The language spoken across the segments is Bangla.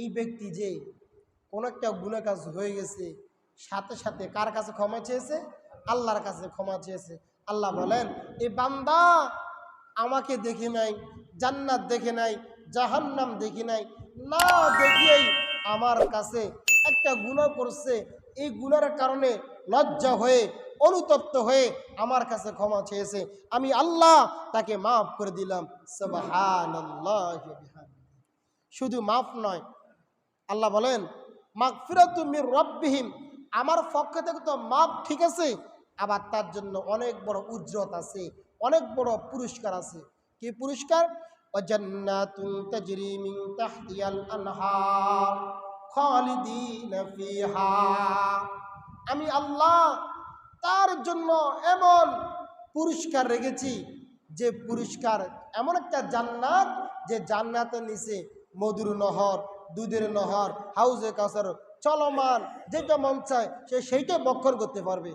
এই ব্যক্তি যে কোন একটা গুণা কাজ হয়ে গেছে, সাথে সাথে কার কাছে ক্ষমা চেয়েছে? আল্লাহর কাছে ক্ষমা চেয়েছে। আল্লাহ বলেন এই বান্দা, আমাকে দেখে নাই, জান্নাত দেখে নাই, জাহান্নাম দেখে নাই, না দেখিয়েই আমার কাছে একটা গুণা করছে। এই গুণার কারণে লজ্জা হয়ে, অনুতপ্ত হয়ে আমার কাছে ক্ষমা চেয়েছে। আমি আল্লাহ তাকে মাফ করে দিলাম। শুধু মাফ নয় আল্লাহ বলেন, মাগফিরাতু মির আমার পক্ষ থেকে তো মাপ ঠিক আছে, আবার তার জন্য অনেক বড় উজ্জত আছে, অনেক বড় পুরস্কার আছে। কি পুরস্কার? আমি আল্লাহ তার জন্য এমন পুরস্কার রেখেছি, যে পুরস্কার এমন একটা জান্নাত, যে জান্নাতের নিচে মধুর নহর দুধের নহর, হাউজে কাসার চলমান, যেটা মন চায়, সে সেইটা বক্ষণ করতে পারবে।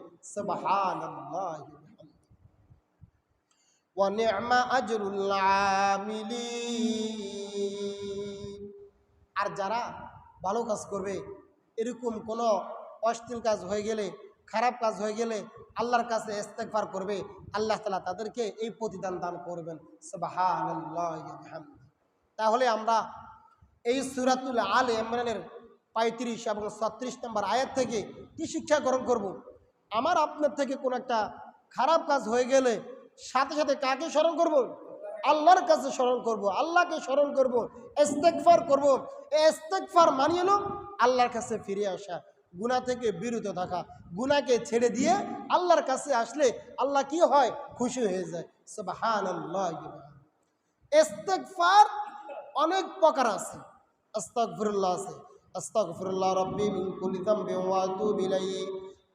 আর যারা ভালো কাজ করবে, এরকম কোনো অশ্লীল কাজ হয়ে গেলে, খারাপ কাজ হয়ে গেলে আল্লাহর কাছে ইস্তেগফার করবে, আল্লাহ তালা তাদেরকে এই প্রতিদান দান করবেন। তাহলে আমরা এই সুরাতুল আল ইমরানের পঁয়ত্রিশ এবং ছত্রিশ নম্বর আয়াত থেকে কি শিক্ষা গ্রহণ করব। আমার আপনার থেকে কোনো একটা খারাপ কাজ হয়ে গেলে সাথে সাথে কাকে স্মরণ করব। আল্লাহর কাছে স্মরণ করব। আল্লাহকে স্মরণ করব। ইস্তেগফার করব। এই ইস্তেগফার মানিয়ে লো আল্লাহর কাছে ফিরে আসা গুণা থেকে বিরত থাকা গুনাকে ছেড়ে দিয়ে আল্লাহর কাছে আসলে আল্লাহ কি হয় খুশি হয়ে যায় সুবহানাল্লাহ ইস্তেগফার অনেক প্রকার আছে আস্তাগফিরুল্লাহ আছে। আস্তাগফিরুল্লাহ রাব্বি মিন কুল্লি যামবিন ওয়া আতুবু ইলাইহি।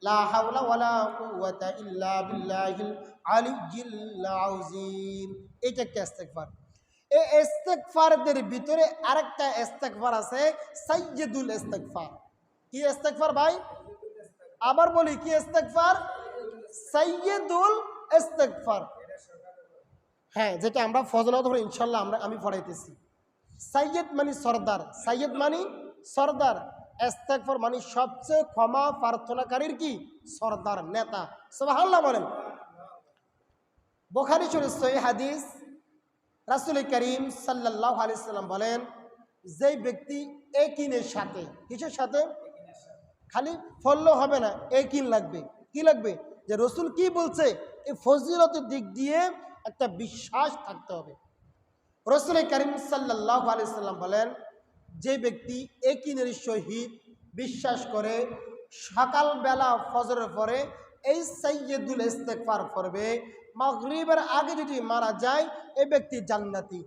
লা হাওলা ওয়ালা কুওয়াতা ইল্লা বিল্লাহিল আলিয়্যিল আযীম। এটা একটা ইস্তেগফার। এই ইস্তেগফারদের ভিতরে আরেকটা ইস্তেগফার আছে, সাইয়্যিদুল ইস্তেগফার। কি ইস্তেগফার ভাই? আবার বলি, কি ইস্তেগফার? সাইয়্যিদুল ইস্তেগফার। হ্যাঁ যেটা আমরা ফজলত হলে ইনশাল্লাহ আমরা, আমি পড়াইতেছি। সাইয়দ মানে সর্দার, সাইয়দ মানে সর্দার। এস্তেকফর মানে সবচেয়ে ক্ষমা প্রার্থনাকারীর কি? সর্দার নেতা। সুবহানাল্লাহ বলেন। বোখারি শরীফ সহি হাদিস রাসূল করিম সাল্লাল্লাহু আলাইহি সাল্লাম বলেন যে ব্যক্তি একিনের সাথে কিসের সাথে? খালি ফললেও হবে না, একিন লাগবে। কি লাগবে? যে রসুল কি বলছে? এই ফজিলতের দিক দিয়ে একটা বিশ্বাস থাকতে হবে। রসুল করিম সাল্লাহ আলাইসাল্লাম বলেন, যে ব্যক্তি একই সহিত বিশ্বাস করে, সকালবেলা ফজরের পরে এই সৈয়দুল ইস্তেকফার করবে মাগরিবের আগে যদি মারা যায় এই ব্যক্তি জান্নাতি।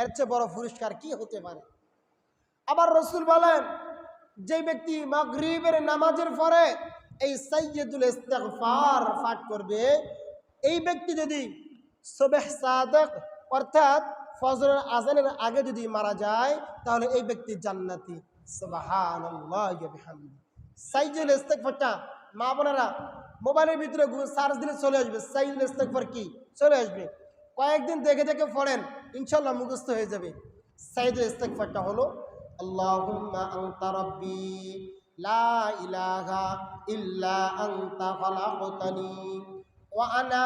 এর চেয়ে বড় পুরস্কার কি হতে পারে? আবার রসুল বলেন, যে ব্যক্তি মাগরিবের নামাজের পরে এই সৈয়দুল ইস্তেগফার পাঠ করবে, এই ব্যক্তি যদি সবেহ সাদক, অর্থাৎ ফজরের আজানের আগে যদি মারা যায়, তাহলে এই ব্যক্তি জান্নাতি। সাইয়দুল ইস্তেগফারটা মা বোনেরা মোবাইলের ভিতরে সার্চ দিলে চলে আসবে। সাইয়দুল ইস্তেগফার কি? চলে আসবে। কয়েকদিন দেখে দেখে পড়েন ইনশাল্লাহ মুখস্থ হয়ে যাবে। সাইয়দুল ইস্তেগফারটা হলো রাব্বি, লা ইল্লা ওয়া আনা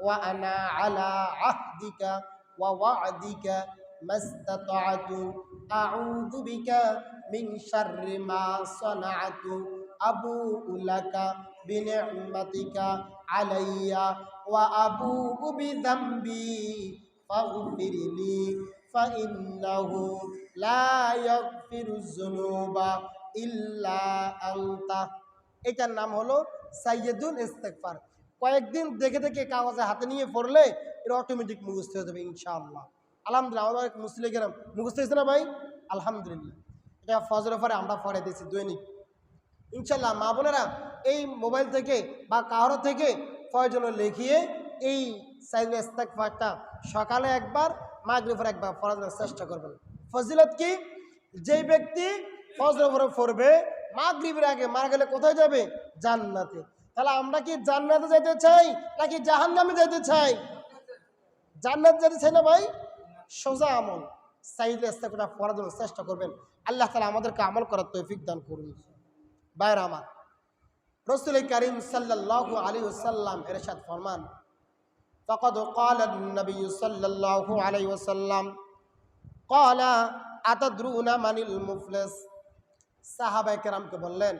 ওয়া আনা আলা আহদিকা ওয়া ওয়া'দিকা মাস্তাতা'তু আউযু বিকা মিন শাররি মা সানা'তু আবুউ লাকা বিনি'মাতিকা আলাইয়া ওয়া আবুউ বিযামবি ফাগফিরলি فإنه لا يغفر الذنوب إلا أنت এটার নাম হলো সাইয়দুল ইস্তেগফার কয়েকদিন দেখে দেখে কাগজে হাতে নিয়ে পড়লে এটা অটোমেটিক মুখস্থ হয়ে যাবে, ইনশাআল্লাহ। আলহামদুলিল্লাহ আমাদের মুসলিম গেলাম মুখস্থ হয়েছে না ভাই? আলহামদুলিল্লাহ। এটা ফজরের পরে আমরা পড়ে দিয়েছি দৈনিক ইনশাল্লাহ মা বোনেরা, এই মোবাইল থেকে বা কারও থেকে প্রয়োজন লিখিয়ে এই সাইল ইস্তেগফারটা সকালে একবার, মাগরিবের একবার পড়ার চেষ্টা করবেন। ফজিলত কি? যেই ব্যক্তি ফজর পরে পড়বে, মাগরিবের আগে মারা গেলে কোথায় যাবে? জান্নাতে। তাহলে আমরা কি জান্নাতে যেতে চাই নাকি জাহান্নামে যেতে চাই জান্নাত যেতে চাই না ভাই সোজা আমল চাইলে ইস্তেকটা পড়ার জন্য চেষ্টা করবেন আল্লাহ তালা আমাদেরকে আমল করার তৌফিক দান করুন বাইর আমার রসুল করিম সাল্লাল্লাহু আলাইহি ওয়াসাল্লাম এরশাদ ফরমান فقد قال النبي صلى الله عليه وسلم قال أتدرون من المفلس সাহাবায়ে কেরামকে বললেন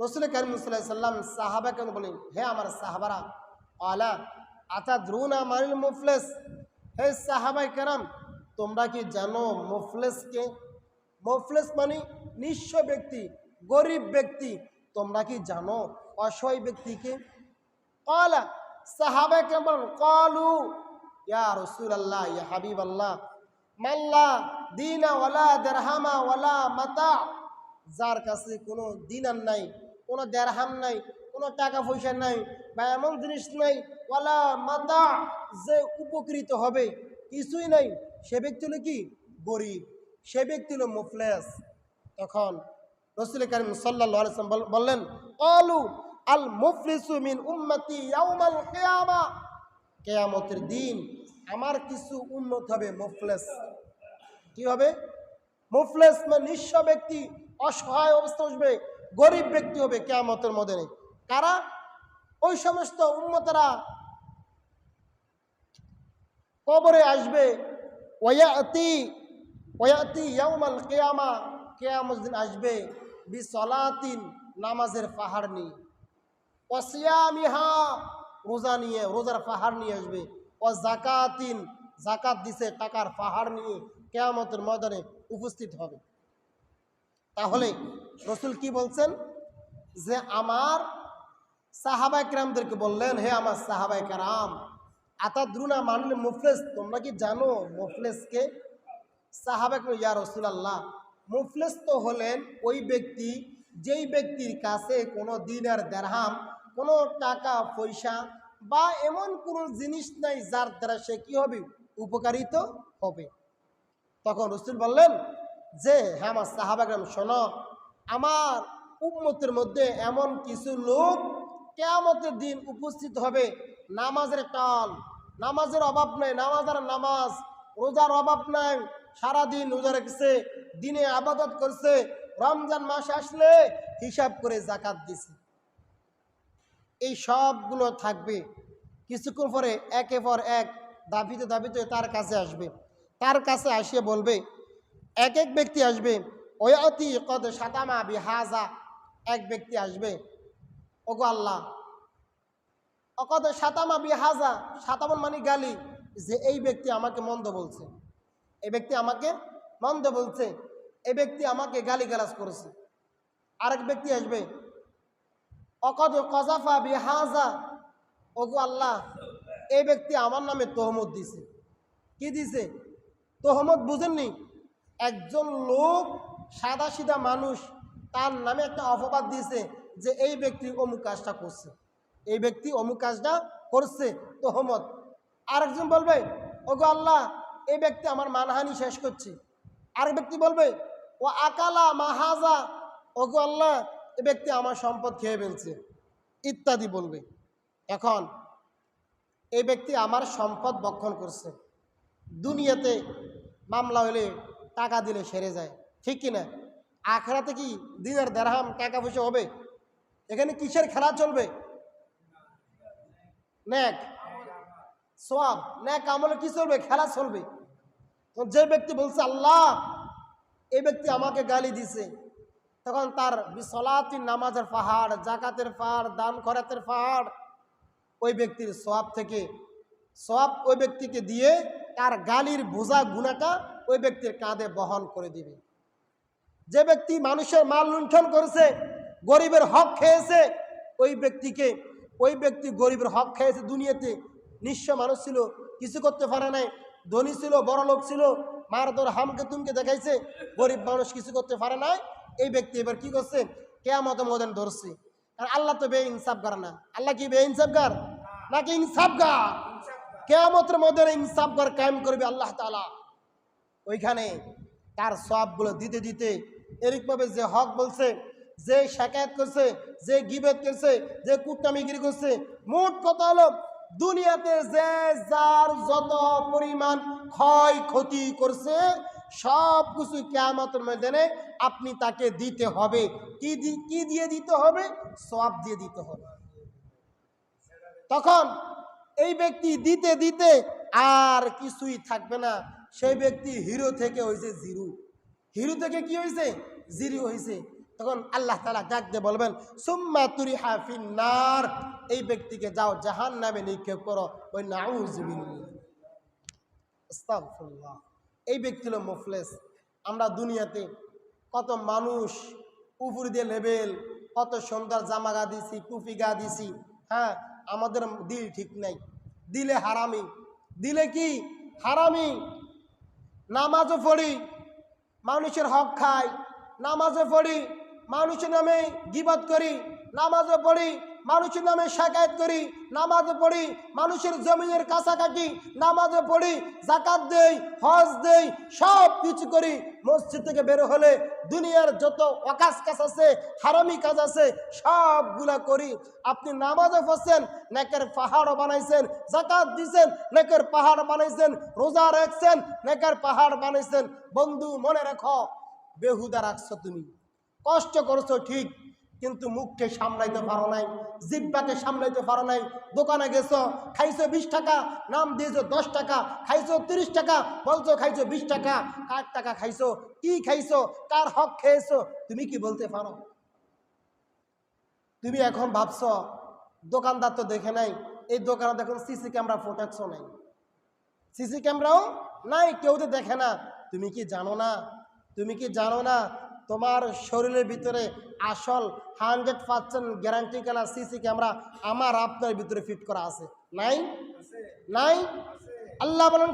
রসুল করিম সাল্লাম সাহাবাকে বলেন হে আমার সাহাবারা, আলা আতা দ্রুনা মানিল মুফলেস? হে সাহাবাই কেরাম, তোমরা কি জানো মুফলেসকে? মুফলেস মানে নিঃস্ব ব্যক্তি, গরিব ব্যক্তি। তোমরা কি জানো অসহায় ব্যক্তিকে? কলা সাহাবাই কেরাম বলেন কলু ইয়া রসুল আল্লাহ ইয়া হাবিব আল্লাহ মাল্লা দিনা ওয়ালা দেরহামা ওয়ালা মাতা। যার কাছে কোনো দিনার নাই কোনো দেড়হাম নাই, কোনো টাকা পয়সা নাই বা এমন জিনিস নাই, ওয়ালা মাতা যে উপকৃত হবে, কিছুই নাই। সে ব্যক্তি হলো কি? গরিব। সে ব্যক্তি হলো মুফলেস। তখন রসুল করিম সাল্লাম বললেন অলু আল মুফলিসু মিন উম্মতি ইয়াউমাল কিয়ামা। কেয়ামতের দিন আমার কিছু উন্নত হবে মুফলেস। কি হবে? মুফলেস মানে নিঃস্ব ব্যক্তি, অসহায় অবস্থা আসবে গরিব ব্যক্তি হবে কেয়ামতের নেই কারা? ওই সমস্ত উন্মতেরা কবরে আসবে। ওয়াতি ওয়াতি ইয়ামাল কেয়ামা, কেয়ামত দিন আসবে। বিসলাতিন, নামাজের পাহাড় নিয়ে। অসিয়ামিহা রোজা নিয়ে, রোজার পাহাড় নিয়ে আসবে। ও জাকাতিন জাকাত দিছে টাকার পাহাড় নিয়ে কেয়ামতের ময়দানে উপস্থিত হবে। তাহলে রসুল কি বলছেন? যে আমার সাহাবাই কেরামদেরকে বললেন, হে আমার সাহাবাই কেরাম, আতাদ্রুনা মানলে মুফলেস, তোমরা কি জানো মুফলেসকে সাহাবাই ইয়া রসুল আল্লাহ মুফলেস তো হলেন ওই ব্যক্তি, যেই ব্যক্তির কাছে কোনো দিনের দেড়হাম, কোনো টাকা, পয়সা বা এমন কোনো জিনিস নাই যার দ্বারা সে কি হবে? উপকারিত হবে। তখন রসুল বললেন যে হ্যাঁ আমার সাহাবাগ্রাম শোনো, আমার উম্মতের মধ্যে এমন কিছু লোক কেয়ামতের দিন উপস্থিত হবে। নামাজের টাল নামাজের অভাব নাই নামাজের নামাজ, রোজার অভাব নাই, সারাদিন রোজা রেখেছে, দিনে আবাদত করছে, রমজান মাস আসলে হিসাব করে জাকাত দিছে। এই সবগুলো থাকবে। কিছুক্ষণ পরে একে পর এক দাবিতে দাবিতে তার কাছে আসবে। তার কাছে আসিয়ে বলবে এক এক ব্যক্তি আসবে। ওয়াতি কদ সাতামা বিহাজা, এক ব্যক্তি আসবে। ওগো আল্লাহ, অকদ সাতামা বিহাজা, সাতামন মানে গালি, যে এই ব্যক্তি আমাকে মন্দ বলছে। এই ব্যক্তি আমাকে মন্দ বলছে। এই ব্যক্তি আমাকে গালি গালাজ করেছে। আরেক ব্যক্তি আসবে। অকদ কজাফা বিহাজা, ওগো আল্লাহ, এই ব্যক্তি আমার নামে তহমত দিছে। কি দিছে? তহমত বুঝেননি? একজন লোক সাদা সিধা মানুষ, তার নামে একটা অপবাদ দিয়েছে যে এই ব্যক্তি অমুক কাজটা করছে। এই ব্যক্তি অমুক কাজটা করছে, তহমত। আরেকজন বলবে, ওগো আল্লাহ, এই ব্যক্তি আমার মানহানি শেষ করছে। আরেক ব্যক্তি বলবে, ও আকালা মাহাজা, ওগো আল্লাহ, এ ব্যক্তি আমার সম্পদ খেয়ে ফেলছে। ইত্যাদি বলবে। এখন, এই ব্যক্তি আমার সম্পদ বক্ষণ করছে। দুনিয়াতে মামলা হলে টাকা দিলে সেরে যায়। ঠিক কি না আখড়াতে কি দিনের দেড়হাম টাকা পয়সা হবে? এখানে কিসের খেলা চলবে? ন্যাক সোয়াব। ন্যাক আমলে কি চলবে? খেলা চলবে। যে ব্যক্তি বলছে, আল্লাহ, এই ব্যক্তি আমাকে গালি দিছে। তখন তার বিসলাতির নামাজের পাহাড়, জাকাতের পাহাড়, দান খরাতের পাহাড়, ওই ব্যক্তির সোয়াব থেকে, সোয়াব ওই ব্যক্তিকে দিয়ে তার গালির বোঝা গুণাটা ওই ব্যক্তির কাঁধে বহন করে দিবে। যে ব্যক্তি মানুষের মাল লুণ্ঠন করেছে, গরিবের হক খেয়েছে, ওই ব্যক্তিকে, ওই ব্যক্তি গরিবের হক খেয়েছে দুনিয়াতে। নিঃস্ব মানুষ ছিল, কিছু করতে পারে নাই। ধনী ছিল, বড় লোক ছিল মারদর হামকে তুমকে দেখাইছে, গরিব মানুষ কিছু করতে পারে নাই। এই ব্যক্তি এবার কি করছে? কেয়ামত মদন ধরছে। কারণ আল্লাহ তো বে ইনসাফগার না। আল্লাহ কি বে ইনসাফগার নাকি ইনসাফগার? কেয়ামতের মধ্যে ইনসাফ ইনসাফগার কায়েম করবে আল্লাহ তালা ওইখানে তার সবগুলো দিতে দিতে এরকমভাবে যে হক বলছে, যে শাকায়াত করছে, যে গিবেত করছে, যে কুটনামিগিরি করছে, মোট কথা হলো দুনিয়াতে যে যার যত পরিমাণ ক্ষয় ক্ষতি করছে, সব কিছু কেয়ামতের ময়দানে আপনি তাকে দিতে হবে। কি কি দিয়ে দিতে হবে? সব দিয়ে দিতে হবে। তখন এই ব্যক্তি দিতে দিতে আর কিছুই থাকবে না। সেই ব্যক্তি হিরো থেকে হয়েছে জিরু। হিরো থেকে কি হয়েছে জিরু হয়েছে তখন আল্লাহ তালা ডাক দিয়ে বলবেন, সুম্মা তুরি হাফিনার এই ব্যক্তিকে যাও জাহান নামে নিক্ষেপ করো। ওই নাউজবিল্লাহ। এই ব্যক্তি হলো মুফলেস। আমরা দুনিয়াতে কত মানুষ উপর দিয়ে লেবেল কত সুন্দর জামা গা দিছি টুপি গা দিছি হ্যাঁ? আমাদের দিল ঠিক নাই। দিলে হারামি। দিলে কি? হারামি। নামাজও পড়ি, মানুষের হক খাই। নামাজে পড়ি, মানুষের নামে গিবাদ করি। নামাজে পড়ি মানুষের নামে শাকায়ত করি নামাজও পড়ি, মানুষের জমিনের কাছাকাছি নামাজও পড়ি জাকাত দেই, হজ দেই, সব কিছু করি। মসজিদ থেকে বের হলে দুনিয়ার যত অকাশ কাজ আছে, হারামি কাজ আছে, সবগুলা করি। আপনি নামাজও পড়ছেন, নেকের পাহাড়ও বানাইছেন জাকাত দিছেন, নেকের পাহাড় বানাইছেন, রোজা রাখছেন, নেকের পাহাড় বানাইছেন। বন্ধু, মনে রাখো, বেহুদা রাখছো তুমি। কষ্ট করছ ঠিক কিন্তু মুখকে সামলাইতে পারো নাই, জিব্বাকে সামলাইতে পারো নাই। দোকানে গেছো, খাইছো বিশ টাকা, নাম দিয়েছ দশ টাকা, খাইছো তিরিশ টাকা, বলছো খাইছো বিশ টাকা, কার টাকা খাইছো, কি খাইছো, কার হক খেয়েছো, তুমি কি বলতে পারো? তুমি এখন ভাবছ, দোকানদার তো দেখে নাই, এই দোকানে দেখুন সিসি ক্যামেরা প্রোটেকশন নাই। সিসি ক্যামেরাও নাই, কেউ তো দেখে না। তুমি কি জানো না? তুমি কি জানো না তোমার শরীরের ভিতরে আসল হান্ড্রেড পার্সেন্ট গ্যারান্টি কেনা সিসি ক্যামেরা আমার আপনার ভিতরে ফিট করা আছে। নাই? নাই? আল্লাহ বলেন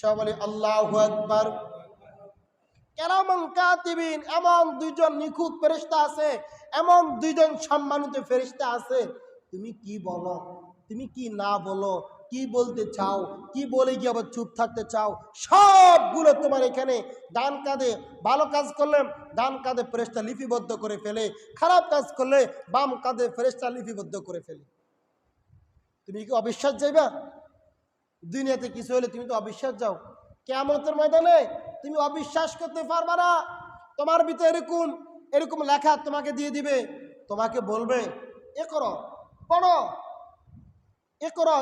সবাই আল্লাহ আকবার। কেরামান কাতিবিন, এমন দুইজন নিখুঁত ফেরেশতা আছে, এমন দুইজন সম্মানিত ফেরেশতা আছে। তুমি কি বলো? তুমি কি না বলো? কি বলতে চাও? কি বলে গিয়ে আবার চুপ থাকতে চাও? সবগুলো তোমার এখানে ডান কাঁধে ভালো কাজ করলে ডান কাঁধে ফেরেশতা লিপিবদ্ধ করে ফেলে, খারাপ কাজ করলে বাম কাঁধে ফেরেশতা লিপিবদ্ধ করে ফেলে। তুমি কি অবিশ্বাস যাইবা? দুনিয়াতে কিছু হলে তুমি তো অবিশ্বাস যাও। কেমতের ময়দানে তুমি অবিশ্বাস করতে পারবা না। তোমার ভিতরে এরকম এরকম লেখা তোমাকে দিয়ে দিবে। তোমাকে বলবে এ করো পড়ো এ করো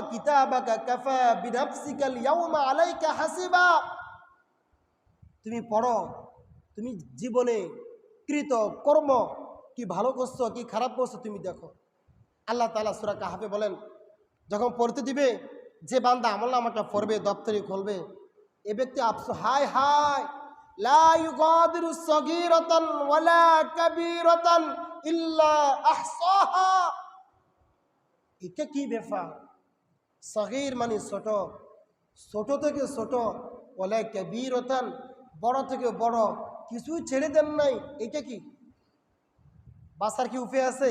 আলাইকা হাসিবা। তুমি পড়ো, তুমি জীবনে কৃত কর্ম, কি ভালো করছ, কি খারাপ করছ, তুমি দেখো। আল্লাহ তালা সুরা কাহাবে বলেন, যখন পড়তে দিবে, যে বান্দা আমল নামাটা পড়বে, দপ্তরে খুলবে এ ব্যক্তি আফসো হায় হায় এটা কি মানে ছোট ছোট থেকে ছোট বড় থেকে বড়, কিছুই ছেড়ে দেন নাই এটা কি? বাসার কি উপায় আছে?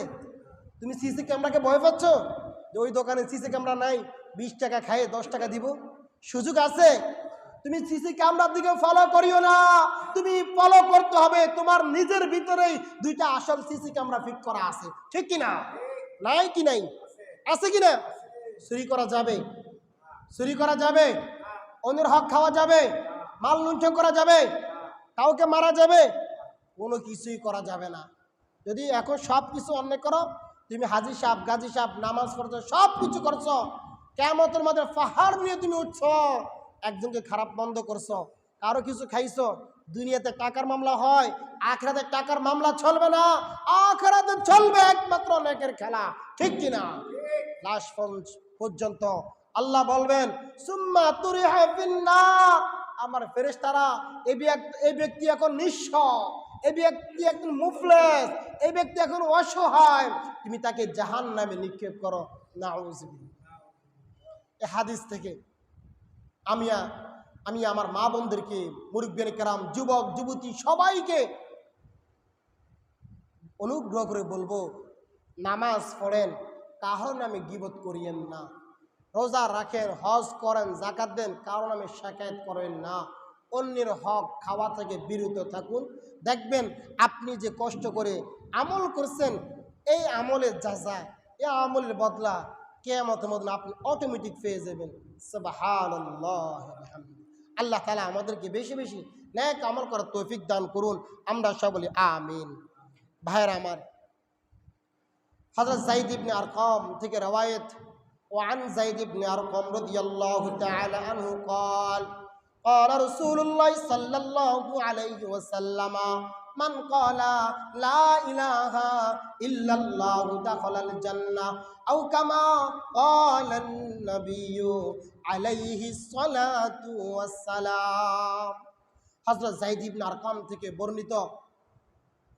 তুমি সিসি ক্যামেরাকে ভয় পাচ্ছ? যে ওই দোকানে সিসি ক্যামেরা নাই, বিশ টাকা খাইয়ে দশ টাকা দিব। সুযোগ আছে? তুমি সিসি ক্যামেরার দিকে ফলো করিও না। তুমি ফলো করতে হবে, তোমার নিজের ভিতরেই দুইটা আসল সিসি ক্যামেরা ফিট করা আছে। ঠিক কি না নাই কি নাই? আছে কি না? চুরি করা যাবে। চুরি করা যাবে। অন্যের হক খাওয়া যাবে। মাল লুণ্ঠন করা যাবে। কাউকে মারা যাবে। কোনো কিছুই করা যাবে না। যদি এখন সব কিছু অন্যায় করো, তুমি হাজি সাহেব, গাজী সাহেব, নামাজ পড়ছো সব কিছু করছ কেমতের মধ্যে পাহাড় নিয়ে তুমি উঠছো। একজনকে খারাপ বন্ধ করছ, কারও কিছু খাইছো, দুনিয়াতে টাকার মামলা হয়, আখরাতে টাকার মামলা চলবে না, আখরাতে চলবে একমাত্র নেকের খেলা, ঠিক কিনা? লাশ পর্য- পর্যন্ত। আল্লাহ বলবেন, সুম্মা তুরি আমার ফেরেশতারা এই ব্যক্তি এখন নিঃস্ব এই ব্যক্তি এখন মুফলেস এই ব্যক্তি এখন অসহায়। তুমি তাকে জাহান নামে নিক্ষেপ করো না হাদিস থেকে আমি আমি আমার মা বোনদেরকে, মুরব্বিয়ান কেরাম, যুবক, যুবতী সবাইকে অনুগ্রহ করে বলব, নামাজ পড়েন কাহর নামে গিবত করিয়েন না। রোজা রাখেন, হজ করেন জাকাত দেন, কারণ আমি শাকায়ত করেন না। অন্যের হক খাওয়া থেকে বিরত থাকুন। দেখবেন আপনি যে কষ্ট করে আমল করছেন, এই আমলের যাজা এই আমলের বদলা কেয়ামত মতন আপনি অটোমেটিক পেয়ে যাবেন সুবহানাল্লাহ বিহামদিহি। আল্লাহ তালা আমাদেরকে বেশি বেশি ন্যাক আমল করার তৌফিক দান করুন আমরা সকলে আমিন ভাইয়েরা আমার হজরত জাইদ ইবনে আরকম থেকে রওয়ায়ত وعن زيد بن أرقم رضي الله تعالى عنه قال قال رسول الله صلى الله عليه وسلم من قال لا إله إلا الله دخل الجنة أو كما قال النبي عليه الصلاة والسلام হজরত জাইদ ইবনে আরকাম থেকে বর্ণিত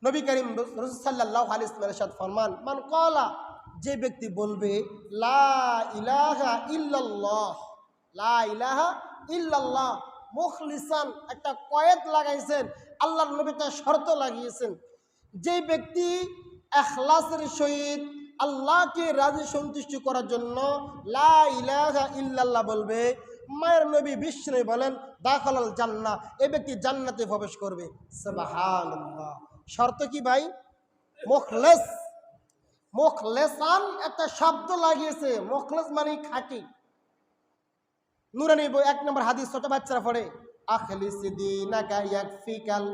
নবী করিম রসুল সাল্লাহ আলী ইসলামের ফরমান মান কলা যে ব্যক্তি বলবে লা ইলাহা ইল্লাল্লাহ লা ইলাহা ইল্লাল্লাহ মুখলিসান একটা কয়েদ লাগাইছেন, আল্লাহর নবী তার শর্ত লাগিয়েছেন। যে ব্যক্তি এখলাসের সহিত আল্লাহকে রাজি সন্তুষ্টি করার জন্য লা ইল্লাল্লাহ বলবে, মায়ের নবী বিষ্ণু বলেন, দাখলাল জান্না এ ব্যক্তি জান্নাতে প্রবেশ করবে। শর্ত কি ভাই? মুখলেস। মুখলেসান একটা শব্দ লাগিয়েছে। মুখলেস মানে খাঁটি। নুরানি বই, এক নম্বর হাদিস, ছোট বাচ্চারা পড়ে। আখলিস দিনাকা ইয়াকফিকাল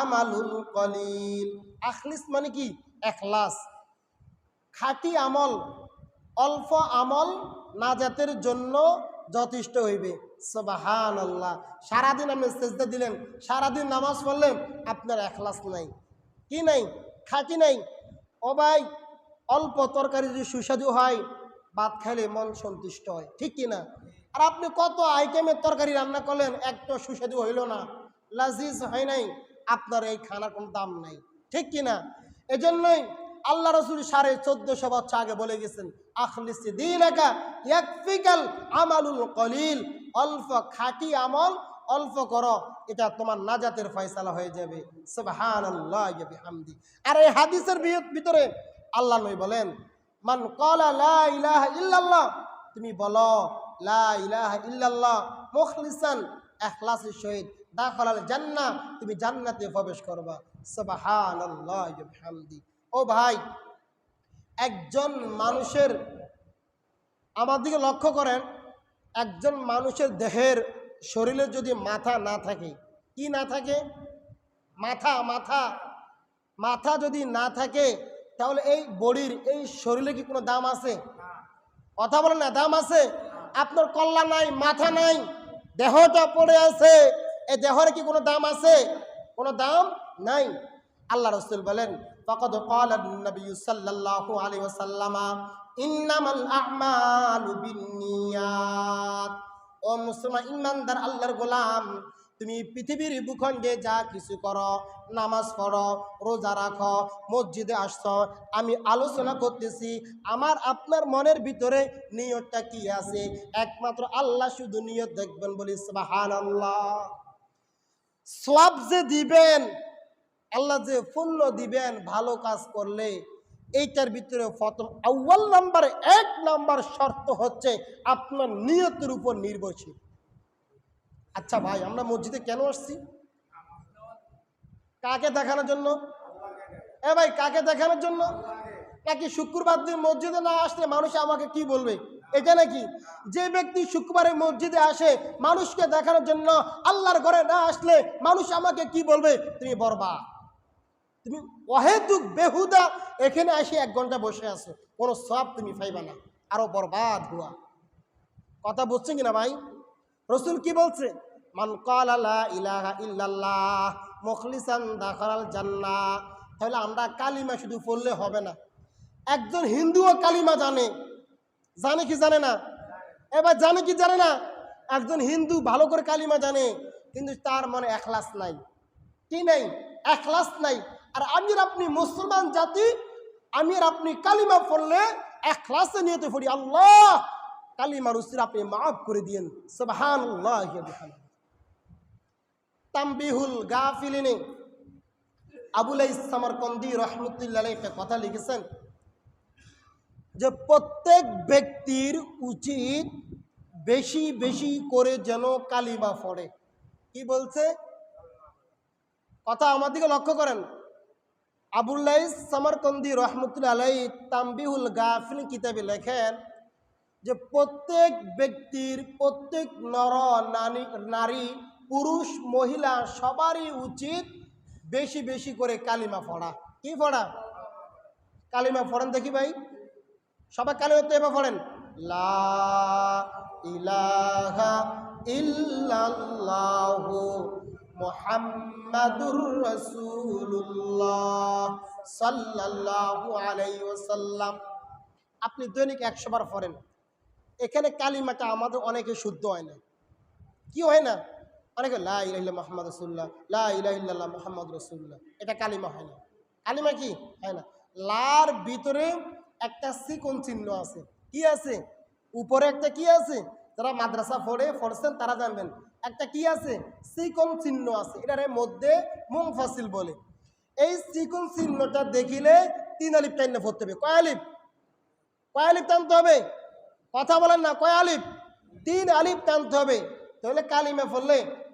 আমালুল কলিল। আখলিস মানে কি? এখলাস। খাঁটি আমল, অল্প আমল নাজাতের জন্য যথেষ্ট হইবে। সবাহান আল্লাহ সারাদিন আপনি সেজদা দিলেন, সারাদিন নামাজ পড়লেন, আপনার এখলাস নাই। কি নাই? খাঁটি নাই। ও ভাই, অল্প তরকারি যদি সুস্বাদু হয়, ভাত খাইলে মন সন্তুষ্ট হয়। ঠিক কি না আর আপনি কত আইটেমের তরকারি রান্না করলেন, একটা সুস্বাদু হইল না। লাজিজ হয় নাই, আপনার এই খানার কোনো দাম নাই। ঠিক কিনা এজন্যই আল্লাহ রসুল সাড়ে চোদ্দশো বছর আগে বলে গেছেন, আখলিসি দিন একা ইয়াকফিকাল আমালুল কলিল। অল্প খাঁটি আমল, অল্প করো, এটা তোমার নাজাতের ফয়সালা হয়ে যাবে। সুবহানাল্লাহ বিহামদি। আর এই হাদিসের ভিতরে আল্লাহ নই বলেন, মান কলা ইলাহা ইল্লাল্লাহ, তুমি বলো লা ইলাহা ইল্লাল্লাহ মুখলিসান ইখলাসের সহিত দাখলাল জান্নাহ তুমি জান্নাতে প্রবেশ করবা। বিহামদি। ও ভাই একজন মানুষের আমার দিকে লক্ষ্য করেন একজন মানুষের দেহের শরীরে যদি মাথা না থাকে কি না থাকে? মাথা মাথা মাথা যদি না থাকে তাহলে এই বডির এই শরীরে কি কোনো দাম আছে? কথা বলেন না দাম আছে? আপনার কল্লা নাই মাথা নাই দেহটা পড়ে আছে এই দেহর কি কোনো দাম আছে কোনো দাম নাই আল্লাহ রসুল বলেন فقد قال النبي صلى الله عليه وسلم إنما الأعمال بالنيات ও মুসলমান ইমানদার আল্লাহর গোলাম তুমি পৃথিবীর ভূখণ্ডে যা কিছু করো, নামাজ পড়ো, রোজা রাখো, মসজিদে আসছো, আমি আলোচনা করতেছি, আমার আপনার মনের ভিতরে নিয়তটা কি আছে? একমাত্র আল্লাহ শুধু নিয়ত দেখবেন বলি সুবাহান আল্লাহ সব যে দিবেন, আল্লাহ যে পুণ্য দিবেন, ভালো কাজ করলে এইটার ভিতরে প্রথম আউ্বাল নাম্বার এক নাম্বার শর্ত হচ্ছে আপনার নিয়তের উপর নির্ভরশীল। আচ্ছা ভাই, আমরা মসজিদে কেন আসছি? কাকে দেখানোর জন্য? এ ভাই, কাকে দেখানোর জন্য? নাকি শুক্রবার দিন মসজিদে না আসলে মানুষ আমাকে কি বলবে? এটা নাকি? যে ব্যক্তি শুক্রবারে মসজিদে আসে, মানুষকে দেখানোর জন্য আল্লাহর ঘরে না আসলে মানুষ আমাকে কি বলবে? তুমি বরবা তুমি অহেতুক বেহুদা, এখানে এসে এক ঘণ্টা বসে আছো। কোনো সব তুমি পাইবা না। আরও বরবাদ হুয়া। কথা বুঝছেন কিনা ভাই? রসুল কি বলছে? মান কাল ইলাহা ইল্লাল্লাহ মুখলিসান দাখালাল জান্নাহ। তাহলে আমরা কালিমা শুধু পড়লে হবে না। একজন হিন্দুও কালিমা জানে। জানে কি জানে না? এবার জানে কি জানে না? একজন হিন্দু ভালো করে কালিমা জানে, কিন্তু তার মনে এখলাস নাই। কি নাই? এখলাস নাই। আর আমি আপনি মুসলমান জাতি আমি আপনি কালিমা পড়লে এখলাসে নিয়ে তো পড়ি। আল্লাহ, কালিমার উসির আপনি মাফ করে দিয়েন। সুবহান তাম্বিহুল গা গাফিলিনে আবুল ইসলামর কন্দি রহমতুল্লাহ একটা কথা লিখেছেন যে প্রত্যেক ব্যক্তির উচিত বেশি বেশি করে যেন কালিমা পড়ে। কি বলছে? কথা আমার দিকে লক্ষ্য করেন। আবুল্লাহ সামারকন্দি রহমতুল্লা আলাই তাম্বিহুল গাফিল কিতাবে লেখেন যে প্রত্যেক ব্যক্তির প্রত্যেক নর নারী নারী পুরুষ, মহিলা সবারই উচিত বেশি বেশি করে কালিমা পড়া। কি পড়া? কালিমা পড়েন দেখি ভাই। সবাই কালিমা তো এবার পড়েন। লা ইলাহা মুহাম্মাদুর ওয়াসাল্লাম। আপনি দৈনিক একশো বার পড়েন। এখানে কালিমাটা আমাদের অনেকে শুদ্ধ হয় না। কি হয় না? অনেকে লা মোহাম্মদ রসুল্লাহ লা মোহাম্মদ রসুল্লাহ এটা কালিমা হয় না। কালিমা কি? হয় না। লার ভিতরে একটা সিকোন চিহ্ন আছে। কি আছে? উপরে একটা কি আছে? যারা মাদ্রাসা পড়ে, পড়ছেন, তারা জানবেন। একটা কি আছে? সিকোন চিহ্ন আছে। এটার মধ্যে মুংফাসিল বলে। এই সিকোন চিহ্নটা দেখিলে তিন আলিপ টাইনে পড়তে হবে। কয় আলিপ কয় আলিপ টানতে হবে? কথা বলেন না, কয় আলিফ? তিন আলিফ টানতে হবে। তাহলে কালিমা পড়লে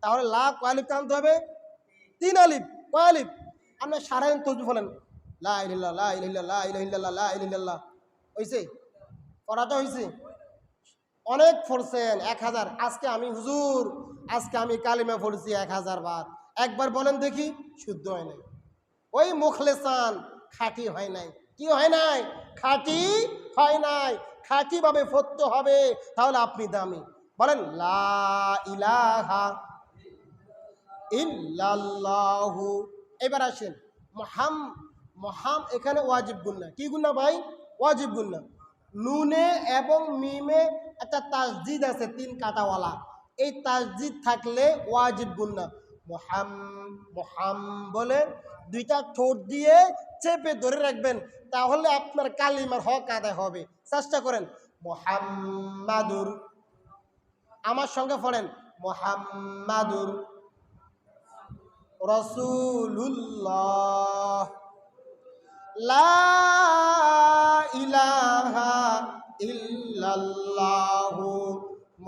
তাহলে লা কয় আলিফ টানতে হবে? তিন আলিফ। কয় আলিফ? আমরা সারায়ণ তজু বলেন লা হইছে? পড়াটা হইছে? অনেক পড়ছেন, এক হাজার। আজকে আমি হুজুর, আজকে আমি কালিমা পড়ছি এক হাজার বার। একবার বলেন দেখি, শুদ্ধ হয় নাই। ওই মুখলেসান খাঁটি হয় নাই। কি হয় নাই? খাঁটি হয় নাই। খাঁটিভাবে পড়তে হবে, তাহলে আপনি দামি। বলেন, লা ইলাহা এবার আসেন, মহাম মহাম এখানে ওয়াজিব গুন্না কি গুন্না ভাই? ওয়াজিব গুন্না নুনে এবং মিমে একটা তাসজিদ আছে, তিন কাটাওয়ালা। এই তাসজিদ থাকলে ওয়াজিব গুন্না মহাম মহাম বলে দুইটা ঠোঁট দিয়ে চেপে ধরে রাখবেন, তাহলে আপনার কালিমার হক আদায় হবে। চেষ্টা করেন, মোহাম্মাদুর আমার সঙ্গে পড়েন। মোহাম্মাদুর রসুল্লাহ ইলাহা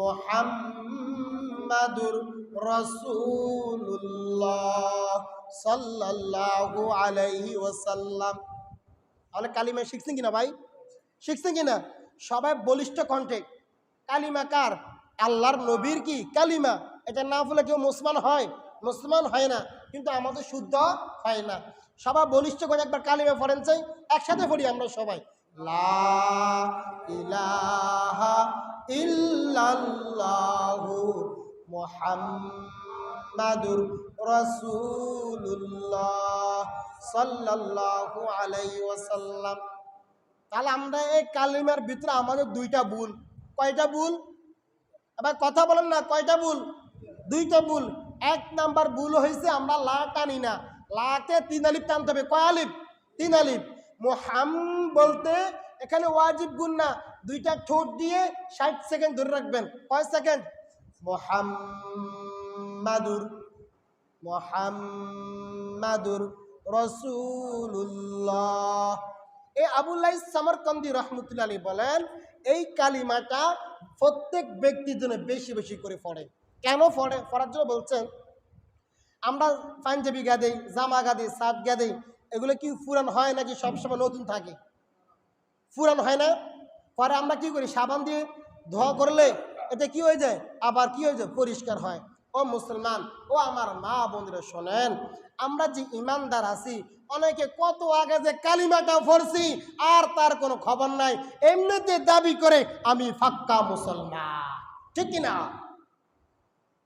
মুহাম্মাদুর রাসূলুল্লাহ সাল্লাল্লাহু আলাইহি ওয়াসাল্লাম। তাহলে কালিমা শিখছেন কিনা ভাই? শিখছেন কিনা? সবাই বলিষ্ঠ কণ্ঠে। কালিমা কার? আল্লাহর নবীর কি কালিমা? এটা না বলে কেউ মুসলমান হয়? মুসলমান হয় না। কিন্তু আমাদের শুদ্ধ হয় না। সবাই বলিষ্ঠ করে একবার কালিমা পড়েন চাই একসাথে পড়ি আমরা সবাই। মুহাম্মাদুর আলাইহি ওয়াসাল্লাম। তাহলে আমরা এই কালিমার ভিতরে আমাদের দুইটা ভুল। কয়টা ভুল? এবার কথা বলেন না, কয়টা ভুল? দুইটা ভুল। এক নাম্বার ভুল হয়েছে আমরা লা টানি না। লাতে তিন আলিফ টানতে হবে। কয় আলিফ? তিন আলিফ। মোহাম বলতে এখানে ওয়াজিব গুণ না। দুইটা ঠোঁট দিয়ে ষাট সেকেন্ড ধরে রাখবেন। কয় সেকেন্ড? মোহাম্মাদুর। মোহাম্মাদুর রসুল্লাহ এই আবুল্লাহ সামরকন্দি রহমতুল্লাহ আলী বলেন, এই কালিমাটা প্রত্যেক ব্যক্তির জন্য বেশি বেশি করে পড়ে। কেন পড়ে? পড়ার জন্য বলছেন, আমরা পাঞ্জাবি গাদে জামা গাদে সাত গাদে এগুলো কি ফুরান হয় নাকি সবসময় নতুন থাকে? ফুরান হয় না? পরে আমরা কি করি? সাবান দিয়ে ধোয়া করলে এটা কি হয়ে যায়? আবার কি হয়ে যায়? পরিষ্কার হয়। ও মুসলমান, ও আমার মা বন্ধুরা শোনেন, আমরা যে ইমানদার আছি, অনেকে কত আগে যে কালিমাটা পড়ছি, আর তার কোনো খবর নাই, এমনিতে দাবি করে আমি ফাক্কা মুসলমান। ঠিক কিনা?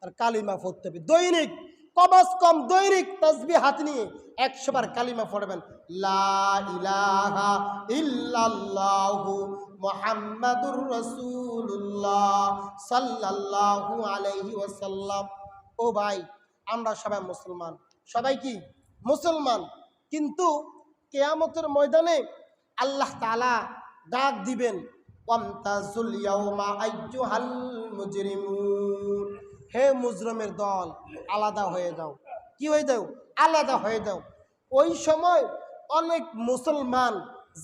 আর কালিমা পড়তে হবে, দৈনিক কমাস কম দৈনিক তসবি হাত নিয়ে একশো বার কালিমা পড়বেন। মোহাম্মদুর ওয়াসাল্লাম। ও ভাই, আমরা সবাই মুসলমান। সবাই কি? মুসলমান। কিন্তু কেয়ামতের ময়দানে আল্লাহ তালা ডাক দিবেন মুজরিমুন। হে মুজরমের দল, আলাদা হয়ে যাও। কি হয়ে যাও? আলাদা হয়ে যাও। ওই সময় অনেক মুসলমান,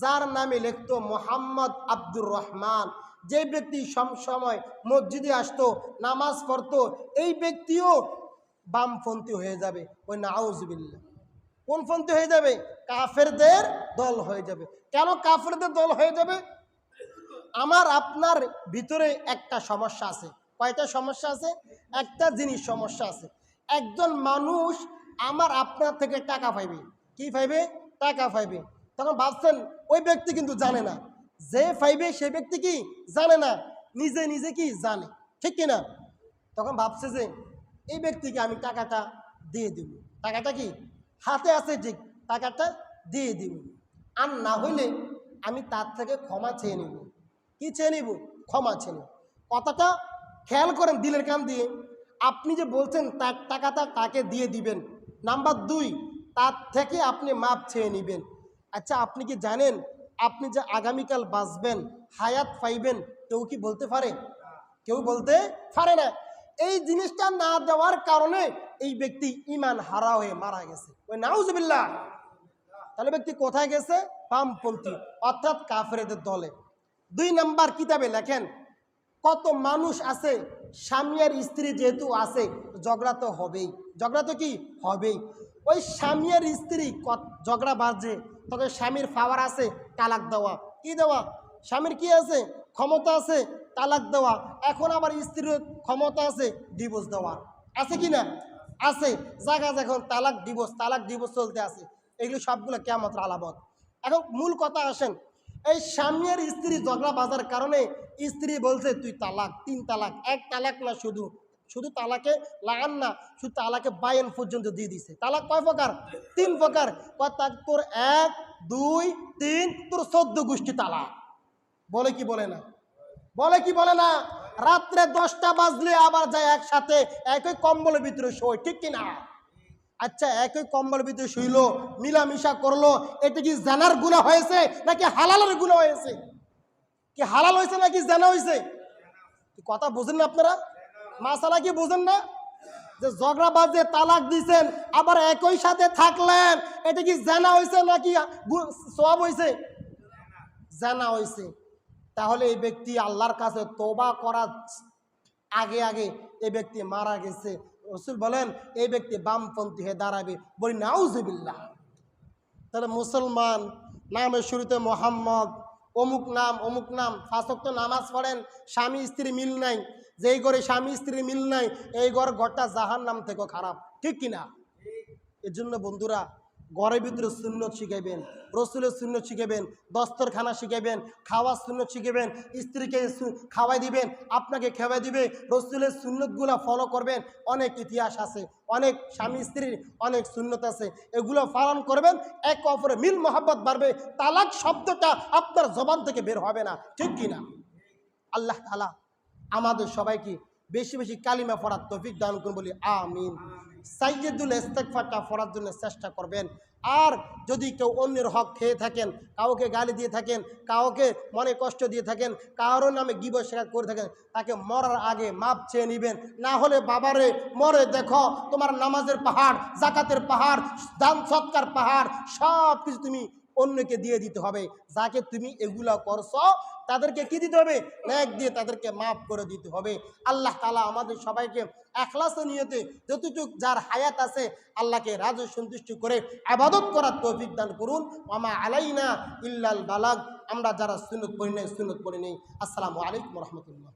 যার নামে লিখতো মোহাম্মদ আব্দুর রহমান, যে ব্যক্তি সময় মসজিদে আসতো, নামাজ পড়তো, এই ব্যক্তিও বামপন্থী হয়ে যাবে। ওই নাউজবিল্লা কোন পন্থী হয়ে যাবে? কাফেরদের দল হয়ে যাবে। কেন কাফেরদের দল হয়ে যাবে? আমার, আপনার ভিতরে একটা সমস্যা আছে। কয়টা সমস্যা আছে? একটা জিনিস সমস্যা আছে। একজন মানুষ আমার আপনার থেকে টাকা পাইবে। কি পাইবে? টাকা পাইবে। তখন ভাবছেন, ওই ব্যক্তি কিন্তু জানে না। যে পাইবে, সে ব্যক্তি কি? জানে না। নিজে নিজে কি? জানে। ঠিক কি না তখন ভাবছে যে, এই ব্যক্তিকে আমি টাকাটা দিয়ে দিব। টাকাটা কি? হাতে আছে ঠিক, টাকাটা দিয়ে দিব। আর না হইলে আমি তার থেকে ক্ষমা চেয়ে নিব। কি চেয়ে নিব? ক্ষমা চেয়ে নিব। কথাটা খেয়াল করেন দিলের কান দিয়ে। আপনি যে বলছেন তার টাকাটা তাকে দিয়ে দিবেন? নাম্বার দুই, তার থেকে আপনি মাপ চেয়ে নেবেন। আচ্ছা আপনি কি জানেন আপনি যে আগামীকাল বাঁচবেন, হায়াত পাইবেন, কেউ কি বলতে পারে? কেউ বলতে পারে না। এই জিনিসটা না দেওয়ার কারণে এই ব্যক্তি ইমান হারা হয়ে মারা গেছে। ওই নাউজবিল্লাহ। তাহলে ব্যক্তি কোথায় গেছে? বামপন্থী, অর্থাৎ কাফেরদের দলে। দুই নাম্বার কিতাবে লেখেন কত মানুষ আছে? স্বামী আর স্ত্রী যেহেতু আছে, ঝগড়া তো হবেই। ঝগড়া তো কি? হবেই। ওই স্বামী আর স্ত্রী ঝগড়া বাজে, তবে স্বামীর পাওয়ার আছে, তালাক দেওয়া। কি দেওয়া? স্বামীর কি আছে? ক্ষমতা আছে, তালাক দেওয়া। এখন আবার স্ত্রীর ক্ষমতা আছে ডিভোর্স দেওয়া। আছে কি না? আছে। জায়গা এখন তালাক ডিভোর্স তালাক ডিভোর্স চলতে আছে। এগুলো সবগুলো কেমন আলামত। এখন মূল কথা আসেন এই স্বামী আর স্ত্রী ঝগড়া বাজার কারণে স্ত্রী বলছে, তুই তালাক, তিন তালাক, এক তালাক না শুধু শুধু তালাকে লাগান না, শুধু তালাকে বায়ন পর্যন্ত দিয়ে দিছে। তালাক কয় প্রকার? তিন প্রকার। তোর এক, দুই, তিন, তোর চোদ্দ গোষ্ঠী তালাক। বলে কি বলে না? বলে কি বলে না? রাত্রে দশটা বাজলে আবার যায় একসাথে, একই কম্বলের ভিতরে শোয়, ঠিক কিনা? আচ্ছা একই কম্বলের ভিতরে শুইলো, মিলামিশা করল, এটা কি জানার গুণা হয়েছে নাকি হালালের গুণা হয়েছে? কি হালাল হয়েছে নাকি জানা হয়েছে? কথা বুঝেন না আপনারা? মাসালা কি বুঝেন না? যে ঝগড়া বাজে, তালাক দিছেন, আবার একই সাথে থাকলেন, এটা কি জানা হয়েছে নাকি সব হয়েছে? জানা হয়েছে। তাহলে এই ব্যক্তি আল্লাহর কাছে তোবা করার আগে আগে এই ব্যক্তি মারা গেছে। রসুল বলেন, এই ব্যক্তি বামপন্থী হয়ে দাঁড়াবে। বলি, নাউজিবিল্লাহ। তাহলে মুসলমান নামের শুরুতে মোহাম্মদ, অমুক নাম অমুক নাম ফাঁসক্ত নামাজ পড়েন, স্বামী স্ত্রী মিল নাই, যেই ঘরে স্বামী স্ত্রী মিল নাই, এই ঘর ঘরটা জাহান নাম থেকেও খারাপ, ঠিক কিনা? এর জন্য বন্ধুরা ঘরের ভিতরে সুন্নত শিখাইবেন, রসুলের সুন্নত শিখাবেন দস্তরখানা শিখাবেন খাওয়ার সুন্নত শিখাবেন স্ত্রীকে খাওয়াই দিবেন, আপনাকে খাওয়াই দিবে, রসুলের সুন্নতগুলো ফলো করবেন, অনেক ইতিহাস আছে, অনেক স্বামী স্ত্রীর অনেক সুন্নত আছে, এগুলো পালন করবেন, এক অপরে মিল মোহাব্বত বাড়বে, তালাক শব্দটা আপনার জবান থেকে বের হবে না, ঠিক কিনা আল্লাহ তালা আমাদের সবাইকে বেশি বেশি কালিমা পড়ার তফিক দান করুন, বলি আমিন। সাইয়দুল ইস্তেকফারটা পড়ার জন্য চেষ্টা করবেন। আর যদি কেউ অন্যের হক খেয়ে থাকেন, কাউকে গালি দিয়ে থাকেন, কাউকে মনে কষ্ট দিয়ে থাকেন কারোর নামে গিব গিবসেরা করে থাকেন, তাকে মরার আগে মাপ চেয়ে নিবেন। না হলে বাবারে, মরে দেখো, তোমার নামাজের পাহাড়, জাকাতের পাহাড়, দান সৎকার পাহাড় সব কিছু তুমি অন্যকে দিয়ে দিতে হবে। যাকে তুমি এগুলা করছ, তাদেরকে কি দিতে হবে? ন্যাক দিয়ে তাদেরকে মাফ করে দিতে হবে। আল্লাহ তালা আমাদের সবাইকে একলাস নিয়তে যতটুক যার হায়াত আছে, আল্লাহকে রাজ সন্তুষ্টি করে আবাদত করার তৌফিক দান করুন। আমা আলাইনা ইল্লাল বালাগ। আমরা যারা সুনত পড়ি নেই সুনত পড়ি নেই। আসসালামু আলাইকুম রহমতুল্লাহ।